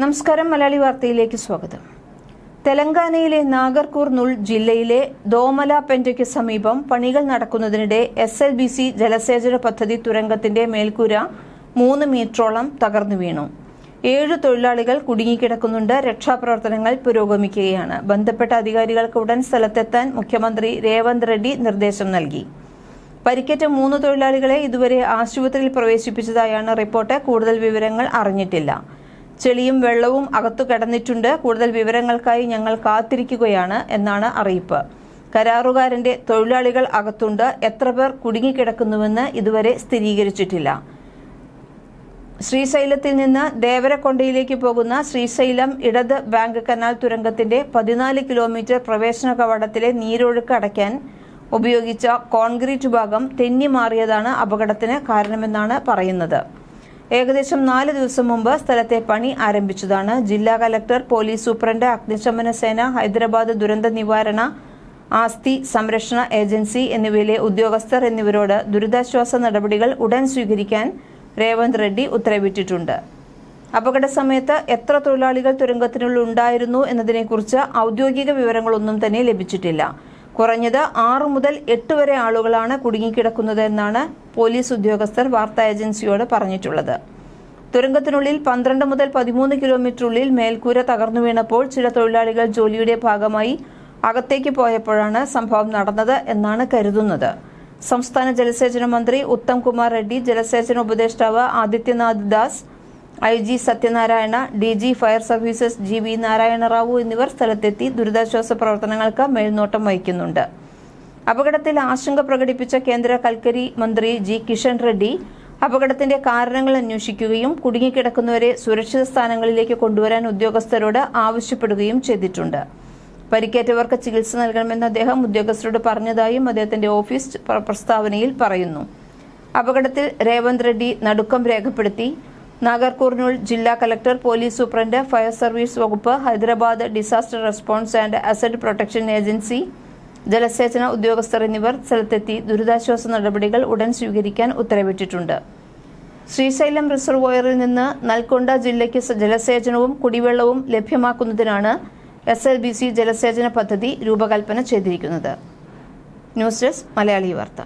നമസ്കാരം മലയാളി വാർത്തയിലേക്ക് സ്വാഗതം. തെലങ്കാനയിലെ നാഗർകൂർനുൾ ജില്ലയിലെ ദോമല പെന്റയ്ക്ക് സമീപം പണികൾ നടക്കുന്നതിനിടെ എസ് എൽ ബി സി ജലസേചന പദ്ധതി തുരങ്കത്തിന്റെ മേൽക്കൂര മൂന്ന് മീറ്ററോളം തകർന്നു വീണു. ഏഴ് തൊഴിലാളികൾ കുടുങ്ങിക്കിടക്കുന്നുണ്ട്. രക്ഷാപ്രവർത്തനങ്ങൾ പുരോഗമിക്കുകയാണ്. ബന്ധപ്പെട്ട അധികാരികൾക്ക് ഉടൻ സ്ഥലത്തെത്താൻ മുഖ്യമന്ത്രി രേവന്ത് റെഡ്ഡി നിർദ്ദേശം നൽകി. പരിക്കേറ്റ മൂന്ന് തൊഴിലാളികളെ ഇതുവരെ ആശുപത്രിയിൽ പ്രവേശിപ്പിച്ചതായാണ് റിപ്പോർട്ട്. കൂടുതൽ വിവരങ്ങൾ അറിഞ്ഞിട്ടില്ല. ചെളിയും വെള്ളവും അകത്തു കിടന്നിട്ടുണ്ട്. കൂടുതൽ വിവരങ്ങൾക്കായി ഞങ്ങൾ കാത്തിരിക്കുകയാണ് എന്നാണ് അറിയിപ്പ്. കരാറുകാരന്റെ തൊഴിലാളികൾ അകത്തുണ്ട്. എത്ര പേർ കുടുങ്ങിക്കിടക്കുന്നുവെന്ന് ഇതുവരെ സ്ഥിരീകരിച്ചിട്ടില്ല. ശ്രീശൈലത്തിൽ നിന്ന് ദേവരക്കൊണ്ടയിലേക്ക് പോകുന്ന ശ്രീശൈലം ഇടത് ബാങ്ക് കനാൽ തുരങ്കത്തിന്റെ പതിനാല് കിലോമീറ്റർ പ്രവേശന കവാടത്തിലെ നീരൊഴുക്ക് അടയ്ക്കാൻ ഉപയോഗിച്ച കോൺക്രീറ്റ് ഭാഗം തെന്നി മാറിയതാണ് അപകടത്തിന് കാരണമെന്നാണ് പറയുന്നത്. ഏകദേശം നാല് ദിവസം മുമ്പ് സ്ഥലത്തെ പണി ആരംഭിച്ചതാണ്. ജില്ലാ കലക്ടർ പോലീസ് സൂപ്രണ്ട് അഗ്നിശമന സേന ഹൈദരാബാദ് ദുരന്ത നിവാരണ ആസ്തി സംരക്ഷണ ഏജൻസി എന്നിവയിലെ ഉദ്യോഗസ്ഥർ എന്നിവരോട് ദുരിതാശ്വാസ നടപടികൾ ഉടൻ സ്വീകരിക്കാൻ രേവന്ത് റെഡ്ഡി ഉത്തരവിട്ടിട്ടുണ്ട്. അപകട സമയത്ത് എത്ര തൊഴിലാളികൾ തുരങ്കത്തിനുള്ളിൽ ഉണ്ടായിരുന്നു എന്നതിനെക്കുറിച്ച് ഔദ്യോഗിക വിവരങ്ങളൊന്നും തന്നെ ലഭിച്ചിട്ടില്ല. കുറഞ്ഞത് ആറ് മുതൽ എട്ട് വരെ ആളുകളാണ് കുടുങ്ങിക്കിടക്കുന്നത് എന്നാണ് പോലീസ് ഉദ്യോഗസ്ഥർ വാർത്താ ഏജൻസിയോട് പറഞ്ഞിട്ടുള്ളത്. തുരങ്കത്തിനുള്ളിൽ പന്ത്രണ്ട് മുതൽ പതിമൂന്ന് കിലോമീറ്ററുള്ളിൽ മേൽക്കൂര തകർന്നു വീണപ്പോൾ ചില തൊഴിലാളികൾ ജോലിയുടെ ഭാഗമായി അകത്തേക്ക് പോയപ്പോഴാണ് സംഭവം നടന്നത് എന്നാണ് കരുതുന്നത്. സംസ്ഥാന ജലസേചന മന്ത്രി ഉത്തംകുമാർ റെഡ്ഡി ജലസേചന ഉപദേഷ്ടാവ് Adityanath Das I G Satyanarayana D G fire services G V Narayana Rao എന്നിവർ സ്ഥലത്തെത്തി ദുരിതാശ്വാസ പ്രവർത്തനങ്ങൾക്ക് മേൽനോട്ടം വഹിക്കുന്നുണ്ട്. അപകടത്തിൽ ആശങ്ക പ്രകടിപ്പിച്ച കേന്ദ്ര കൽക്കരി മന്ത്രി ജി കിഷൻ റെഡ്ഡി അപകടത്തിന്റെ കാരണങ്ങൾ അന്വേഷിക്കുകയും കുടുങ്ങിക്കിടക്കുന്നവരെ സുരക്ഷിത സ്ഥാനങ്ങളിലേക്ക് കൊണ്ടുവരാൻ ഉദ്യോഗസ്ഥരോട് ആവശ്യപ്പെടുകയും ചെയ്തിട്ടുണ്ട്. പരിക്കേറ്റവർക്ക് ചികിത്സ നൽകണമെന്ന് അദ്ദേഹം ഉദ്യോഗസ്ഥരോട് പറഞ്ഞതായും അദ്ദേഹത്തിന്റെ ഓഫീസ് പ്രസ്താവനയിൽ പറയുന്നു. അപകടത്തിൽ രേവന്ത് റെഡ്ഡി നടുക്കം രേഖപ്പെടുത്തി നാഗർകൂർനൂൾ ജില്ലാ collector police superintendent fire service വകുപ്പ് Hyderabad disaster response and asset protection agency ജലസേചന ഉദ്യോഗസ്ഥർ എന്നിവർ സ്ഥലത്തെത്തി ദുരിതാശ്വാസ നടപടികൾ ഉടൻ സ്വീകരിക്കാൻ ഉത്തരവിട്ടിട്ടുണ്ട്. ശ്രീശൈലം റിസർവോയറിൽ നിന്ന് നൽക്കൊണ്ട ജില്ലയ്ക്ക് ജലസേചനവും കുടിവെള്ളവും ലഭ്യമാക്കുന്നതിനാണ് എസ് എൽ ബി സി ജലസേചന പദ്ധതി രൂപകൽപ്പന ചെയ്തിരിക്കുന്നത്. ന്യൂസ് ഡെസ്ക് മലയാളി വാർത്ത.